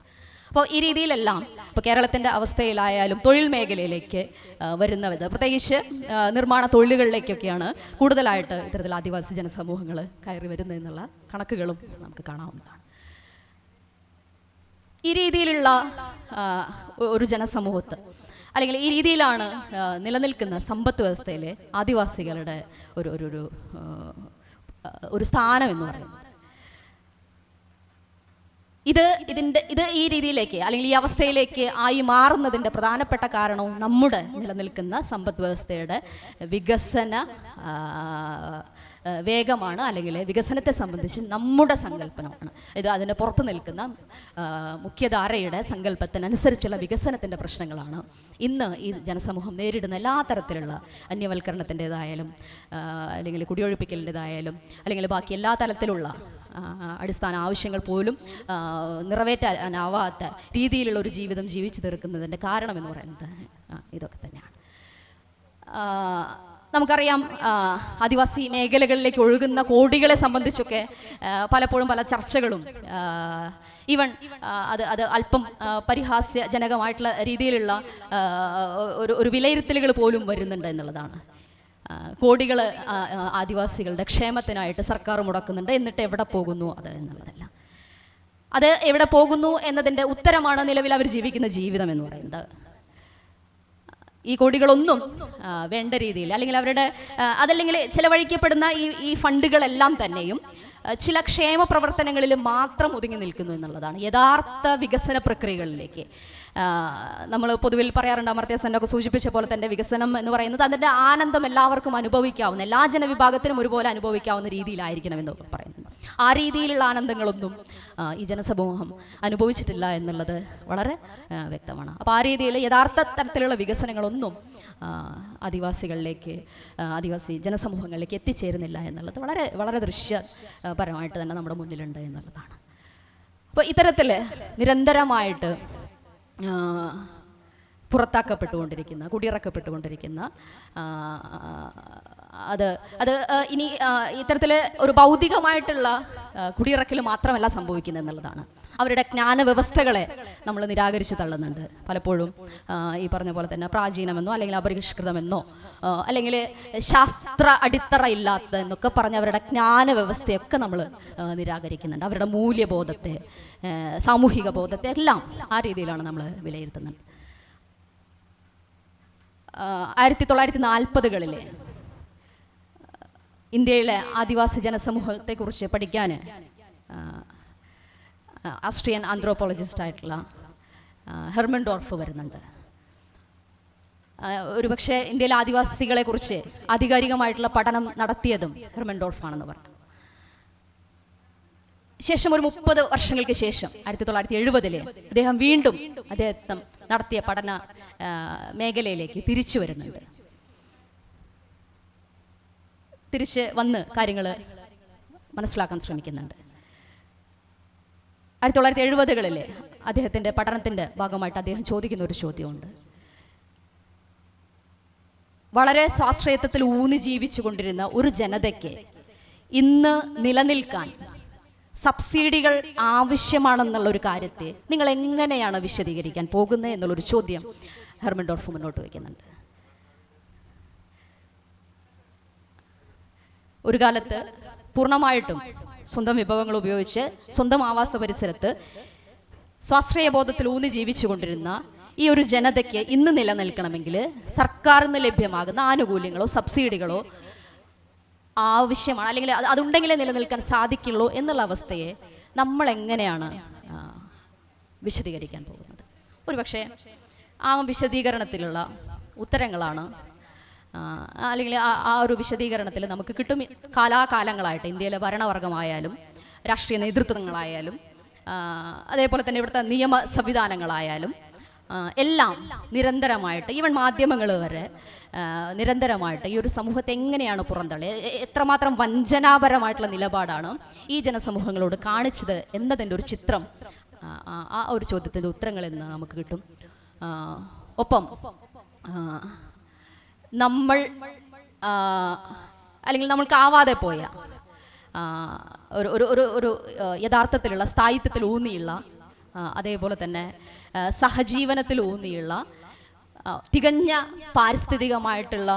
അപ്പോൾ ഈ രീതിയിലെല്ലാം ഇപ്പോൾ കേരളത്തിന്റെ അവസ്ഥയിലായാലും തൊഴിൽ മേഖലയിലേക്ക് വരുന്നവത് പ്രത്യേകിച്ച് നിർമ്മാണ തൊഴിലുകളിലേക്കൊക്കെയാണ് കൂടുതലായിട്ട് ഇത്തരത്തിൽ ആദിവാസി ജനസമൂഹങ്ങൾ കയറി വരുന്നത് എന്നുള്ള കണക്കുകളും നമുക്ക് കാണാവുന്നതാണ്. ഈ രീതിയിലുള്ള ഒരു ജനസമൂഹത്ത് അല്ലെങ്കിൽ ഈ രീതിയിലാണ് നിലനിൽക്കുന്ന സമ്പത്ത് വ്യവസ്ഥയിലെ ആദിവാസികളുടെ ഒരു ഒരു ഒരു ഒരു സ്ഥാനം എന്ന് പറയുന്നത്. ഇത് ഇതിന്റെ ഇത് ഈ രീതിയിലേക്ക് അല്ലെങ്കിൽ ഈ അവസ്ഥയിലേക്ക് ആയി മാറുന്നതിന്റെ പ്രധാനപ്പെട്ട കാരണവും നമ്മുടെ നിലനിൽക്കുന്ന സമ്പദ് വ്യവസ്ഥയുടെ വികസന വേഗമാണ് അല്ലെങ്കിൽ വികസനത്തെ സംബന്ധിച്ച് നമ്മുടെ സങ്കല്പനമാണ്. ഇത് അതിന് പുറത്തു നിൽക്കുന്ന മുഖ്യധാരയുടെ സങ്കല്പത്തിനനുസരിച്ചുള്ള വികസനത്തിന്റെ പ്രശ്നങ്ങളാണ്. ഇന്ന് ഈ ജനസമൂഹം നേരിടുന്ന എല്ലാ തരത്തിലുള്ള അന്യവൽക്കരണത്തിന്റെതായാലും അല്ലെങ്കിൽ കുടിയൊഴിപ്പിക്കലിന്റെതായാലും അല്ലെങ്കിൽ ബാക്കി എല്ലാ തലത്തിലുള്ള അടിസ്ഥാന ആവശ്യങ്ങൾ പോലും നിറവേറ്റാനാവാത്ത രീതിയിലുള്ള ഒരു ജീവിതം ജീവിച്ചു തീർക്കുന്നതിന്റെ കാരണമെന്ന് പറയുന്നത് ഇതൊക്കെ തന്നെയാണ്. നമുക്കറിയാം ആദിവാസി മേഖലകളിലേക്ക് ഒഴുകുന്ന കോടികളെ സംബന്ധിച്ചൊക്കെ പലപ്പോഴും പല ചർച്ചകളും ഈവൻ അത് അത് അല്പം പരിഹാസ്യജനകമായിട്ടുള്ള രീതിയിലുള്ള ഒരു ഒരു വിലയിരുത്തലുകൾ പോലും വരുന്നുണ്ട് എന്നുള്ളതാണ്. കോടികൾ ആദിവാസികളുടെ ക്ഷേമത്തിനായിട്ട് സർക്കാർ മുടക്കുന്നുണ്ട്. എന്നിട്ട് എവിടെ പോകുന്നു അത് എന്നുള്ളതല്ല. അത് എവിടെ പോകുന്നു എന്നതിന്റെ ഉത്തരമാണ് നിലവിൽ അവർ ജീവിക്കുന്ന ജീവിതം എന്ന് പറയുന്നത്. ഈ കോടികളൊന്നും വേണ്ട രീതിയിൽ. അല്ലെങ്കിൽ അവരുടെ അതല്ലെങ്കിൽ ചിലവഴിക്കപ്പെടുന്ന ഈ ഈ ഫണ്ടുകളെല്ലാം തന്നെയും ചില ക്ഷേമ പ്രവർത്തനങ്ങളിൽ മാത്രം ഒതുങ്ങി നിൽക്കുന്നു എന്നുള്ളതാണ് യഥാർത്ഥ വികസന പ്രക്രിയകളിലേക്ക്. നമ്മൾ പൊതുവിൽ പറയാറുണ്ട് അമർത്യ സെന്നൊക്കെ സൂചിപ്പിച്ച പോലെ തന്നെ വികസനം എന്ന് പറയുന്നത് അതിന്റെ ആനന്ദം എല്ലാവർക്കും അനുഭവിക്കാവുന്ന എല്ലാ ജനവിഭാഗത്തിനും ഒരുപോലെ അനുഭവിക്കാവുന്ന രീതിയിലായിരിക്കണം എന്നൊക്കെ പറയുന്നത് ആ രീതിയിലുള്ള ആനന്ദങ്ങളൊന്നും ഈ ജനസമൂഹം അനുഭവിച്ചിട്ടില്ല എന്നുള്ളത് വളരെ വ്യക്തമാണ്. അപ്പോൾ ആ രീതിയിൽ യഥാർത്ഥ തരത്തിലുള്ള വികസനങ്ങളൊന്നും ആദിവാസികളിലേക്ക് ആദിവാസി ജനസമൂഹങ്ങളിലേക്ക് എത്തിച്ചേരുന്നില്ല എന്നുള്ളത് വളരെ വളരെ ദൃശ്യപരമായിട്ട് തന്നെ നമ്മുടെ മുന്നിലുണ്ട് എന്നുള്ളതാണ്. അപ്പോൾ ഇത്തരത്തിൽ നിരന്തരമായിട്ട് പുറത്താക്കപ്പെട്ടുകൊണ്ടിരിക്കുന്ന കുടിയിറക്കപ്പെട്ടുകൊണ്ടിരിക്കുന്ന അത് അത് ഇനി ഇത്തരത്തിൽ ഒരു ഭൗതികമായിട്ടുള്ള കുടിയിറക്കൽ മാത്രമല്ല സംഭവിക്കുന്നത് എന്നുള്ളതാണ് അവരുടെ ജ്ഞാന വ്യവസ്ഥകളെ നമ്മൾ നിരാകരിച്ച് തള്ളുന്നുണ്ട്. പലപ്പോഴും ഈ പറഞ്ഞ പോലെ തന്നെ പ്രാചീനമെന്നോ അല്ലെങ്കിൽ അപരിഷ്കൃതമെന്നോ അല്ലെങ്കിൽ ശാസ്ത്ര അടിത്തറ ഇല്ലാത്ത എന്നൊക്കെ പറഞ്ഞ് അവരുടെ ജ്ഞാന വ്യവസ്ഥയൊക്കെ നമ്മൾ നിരാകരിക്കുന്നുണ്ട്. അവരുടെ മൂല്യബോധത്തെ സാമൂഹിക ബോധത്തെ എല്ലാം ആ രീതിയിലാണ് നമ്മൾ വിലയിരുത്തുന്നത്. ആയിരത്തി തൊള്ളായിരത്തി നാൽപ്പതുകളിലെ ഇന്ത്യയിലെ ആദിവാസി ജനസമൂഹത്തെക്കുറിച്ച് പഠിക്കാൻ ആസ്ട്രിയൻ ആന്ത്രോപോളജിസ്റ്റ് ആയിട്ടുള്ള ആ, ഹെർമൻ ഡോർഫ് വരുന്നുണ്ട്. ഒരുപക്ഷെ ഇന്ത്യയിലെ ആദിവാസികളെ കുറിച്ച് ആധികാരികമായിട്ടുള്ള പഠനം നടത്തിയതും ഹെർമൻ ഡോർഫാണെന്ന് പറഞ്ഞു. ശേഷം ഒരു മുപ്പത് വർഷങ്ങൾക്ക് ശേഷം ആയിരത്തി തൊള്ളായിരത്തി എഴുപതിൽ അദ്ദേഹം വീണ്ടും അദ്ദേഹം നടത്തിയ പഠന മേഖലയിലേക്ക് തിരിച്ചു വരുന്നുണ്ട്. തിരിച്ച് വന്ന് കാര്യങ്ങൾ മനസ്സിലാക്കാൻ ശ്രമിക്കുന്നുണ്ട്. ആയിരത്തി തൊള്ളായിരത്തി എഴുപതുകളിൽ അദ്ദേഹത്തിന്റെ പഠനത്തിന്റെ ഭാഗമായിട്ട് അദ്ദേഹം ചോദിക്കുന്ന ഒരു ചോദ്യമുണ്ട്. വളരെ സ്വാശ്രയത്വത്തിൽ ഊന്നി ജീവിച്ചു കൊണ്ടിരുന്ന ഒരു ജനതയ്ക്ക് ഇന്ന് നിലനിൽക്കാൻ സബ്സിഡികൾ ആവശ്യമാണെന്നുള്ള ഒരു കാര്യത്തെ നിങ്ങൾ എങ്ങനെയാണ് വിശദീകരിക്കാൻ പോകുന്നത് എന്നുള്ളൊരു ചോദ്യം ഹെർമൻ ഡോൾഫ് മുന്നോട്ട് വയ്ക്കുന്നുണ്ട്. ഒരു കാലത്ത് പൂർണമായിട്ടും സ്വന്തം വിഭവങ്ങൾ ഉപയോഗിച്ച് സ്വന്തം ആവാസ പരിസരത്ത് സ്വാശ്രയ ബോധത്തിൽ ഊന്നി ജീവിച്ചുകൊണ്ടിരുന്ന ഈ ഒരു ജനതയ്ക്ക് ഇന്ന് നിലനിൽക്കണമെങ്കിൽ സർക്കാരിൽ നിന്ന് ലഭ്യമാകുന്ന ആനുകൂല്യങ്ങളോ സബ്സിഡികളോ ആവശ്യമാണ്. അല്ലെങ്കിൽ അത് അതുണ്ടെങ്കിലേ നിലനിൽക്കാൻ സാധിക്കുള്ളൂ എന്നുള്ള അവസ്ഥയെ നമ്മൾ എങ്ങനെയാണ് വിശദീകരിക്കാൻ പോകുന്നത്? ഒരുപക്ഷെ ആ വിശദീകരണത്തിലുള്ള ഉത്തരങ്ങളാണ് അല്ലെങ്കിൽ ആ ഒരു വിശദീകരണത്തിൽ നമുക്ക് കിട്ടും കാലാകാലങ്ങളായിട്ട് ഇന്ത്യയിലെ ഭരണവർഗമായാലും രാഷ്ട്രീയ നേതൃത്വങ്ങളായാലും അതേപോലെ തന്നെ ഇവിടുത്തെ നിയമ സംവിധാനങ്ങളായാലും എല്ലാം നിരന്തരമായിട്ട് ഈവൻ മാധ്യമങ്ങൾ വരെ നിരന്തരമായിട്ട് ഈ ഒരു സമൂഹത്തെ എങ്ങനെയാണ് പുറന്തള്ളി എത്രമാത്രം വഞ്ചനാപരമായിട്ടുള്ള നിലപാടാണ് ഈ ജനസമൂഹങ്ങളോട് കാണിച്ചത് എന്നതിന്റെ ഒരു ചിത്രം ആ, ഒരു ചോദ്യത്തിന്റെ ഉത്തരങ്ങളിൽ നിന്ന് നമുക്ക് കിട്ടും. ഒപ്പം നമ്മൾ അല്ലെങ്കിൽ നമ്മൾക്ക് ആവാതെ പോയ ഒരു ഒരു ഒരു ഒരു യഥാർത്ഥത്തിലുള്ള സ്ഥായിത്വത്തിൽ ഊന്നിയുള്ള അതേപോലെ തന്നെ സഹജീവനത്തിൽ ഊന്നിയുള്ള തികഞ്ഞ പാരിസ്ഥിതികമായിട്ടുള്ള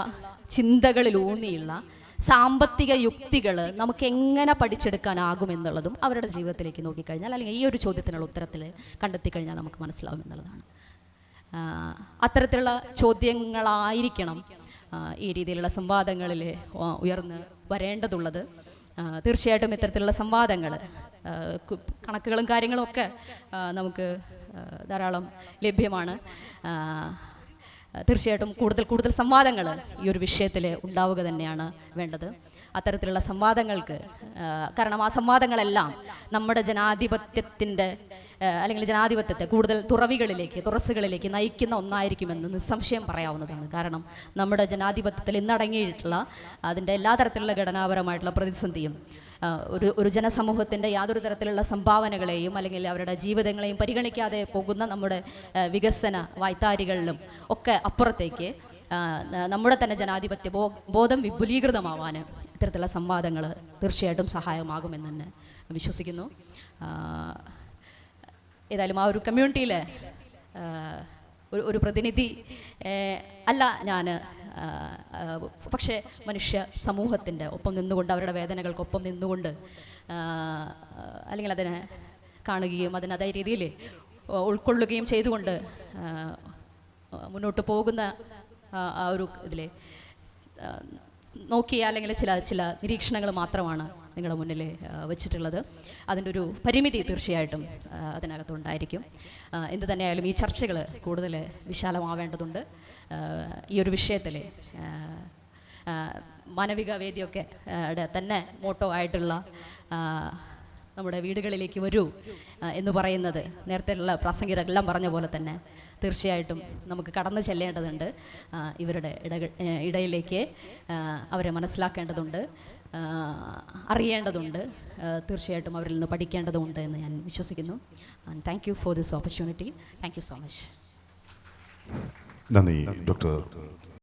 ചിന്തകളിൽ ഊന്നിയുള്ള സാമ്പത്തിക യുക്തികൾ നമുക്ക് എങ്ങനെ പഠിച്ചെടുക്കാനാകുമെന്നുള്ളതും അവരുടെ ജീവിതത്തിലേക്ക് നോക്കിക്കഴിഞ്ഞാൽ അല്ലെങ്കിൽ ഈ ഒരു ചോദ്യത്തിനുള്ള ഉത്തരത്തിൽ കണ്ടെത്തി കഴിഞ്ഞാൽ നമുക്ക് മനസ്സിലാവും എന്നുള്ളതാണ്. അത്തരത്തിലുള്ള ചോദ്യങ്ങളായിരിക്കണം ഈ രീതിയിലുള്ള സംവാദങ്ങളിൽ ഉയർന്ന് വരേണ്ടതുള്ളത് തീർച്ചയായിട്ടും ഇത്തരത്തിലുള്ള സംവാദങ്ങൾ കണക്കുകളും കാര്യങ്ങളും ഒക്കെ നമുക്ക് ധാരാളം ലഭ്യമാണ്. തീർച്ചയായിട്ടും കൂടുതൽ കൂടുതൽ സംവാദങ്ങൾ ഈ ഒരു വിഷയത്തിൽ ഉണ്ടാവുക തന്നെയാണ് വേണ്ടത്. അത്തരത്തിലുള്ള സംവാദങ്ങൾക്ക് കാരണം ആ സംവാദങ്ങളെല്ലാം നമ്മുടെ ജനാധിപത്യത്തിന്റെ അല്ലെങ്കിൽ ജനാധിപത്യത്തെ കൂടുതൽ തുറവികളിലേക്ക് തുറസ്സുകളിലേക്ക് നയിക്കുന്ന ഒന്നായിരിക്കുമെന്ന് നിസ്സംശയം പറയാവുന്നതാണ്. കാരണം നമ്മുടെ ജനാധിപത്യത്തിൽ ഇന്നടങ്ങിയിട്ടുള്ള അതിന്റെ എല്ലാ തരത്തിലുള്ള ഘടനാപരമായിട്ടുള്ള പ്രതിസന്ധിയും ഒരു ഒരു ജനസമൂഹത്തിന്റെ യാതൊരു തരത്തിലുള്ള സംഭാവനകളെയും അല്ലെങ്കിൽ അവരുടെ ജീവിതങ്ങളെയും പരിഗണിക്കാതെ പോകുന്ന നമ്മുടെ വികസന വായ്ത്താരികളിലും ഒക്കെ അപ്പുറത്തേക്ക് നമ്മുടെ തന്നെ ജനാധിപത്യ ബോധം വിപുലീകൃതമാവാൻ ഇത്തരത്തിലുള്ള സംവാദങ്ങൾ തീർച്ചയായിട്ടും സഹായമാകുമെന്ന് തന്നെ വിശ്വസിക്കുന്നു ഏതായാലും ആ ഒരു കമ്മ്യൂണിറ്റിയിൽ ഒരു ഒരു പ്രതിനിധി അല്ല ഞാൻ പക്ഷേ മനുഷ്യ സമൂഹത്തിന്റെ ഒപ്പം നിന്നുകൊണ്ട് അവരുടെ വേദനകൾക്കൊപ്പം നിന്നുകൊണ്ട് അല്ലെങ്കിൽ അതിനെ കാണുകയും അതിന് അതേ രീതിയിൽ ഉൾക്കൊള്ളുകയും ചെയ്തുകൊണ്ട് മുന്നോട്ട് പോകുന്ന ആ, ഒരു ഇതിൽ നോക്കിയ അല്ലെങ്കിൽ ചില ചില നിരീക്ഷണങ്ങൾ മാത്രമാണ് നിങ്ങളുടെ മുന്നിൽ വെച്ചിട്ടുള്ളത്. അതിന്റെ ഒരു പരിമിതി തീർച്ചയായിട്ടും അതിനകത്തുണ്ടായിരിക്കും എന്ത് തന്നെയായാലും ഈ ചർച്ചകൾ കൂടുതൽ വിശാലമാവേണ്ടതുണ്ട്. ഈ ഒരു വിഷയത്തിൽ മാനവിക വേദിയൊക്കെ തന്നെ മോട്ടോ ആയിട്ടുള്ള നമ്മുടെ വീടുകളിലേക്ക് വരൂ എന്ന് പറയുന്നത് നേരത്തെയുള്ള പ്രാസംഗികരെല്ലാം പറഞ്ഞ പോലെ തന്നെ തീർച്ചയായിട്ടും നമുക്ക് കടന്നു ചെല്ലേണ്ടതുണ്ട്. ഇവരുടെ ഇടകൾ ഇടയിലേക്ക് അവരെ മനസ്സിലാക്കേണ്ടതുണ്ട്. അറിയേണ്ടതുണ്ട്. തീർച്ചയായിട്ടും അവരിൽ നിന്ന് പഠിക്കേണ്ടതുണ്ട് എന്ന് ഞാൻ വിശ്വസിക്കുന്നു. Thank you for this opportunity thank you so much നന്ദി ഡോക്ടർ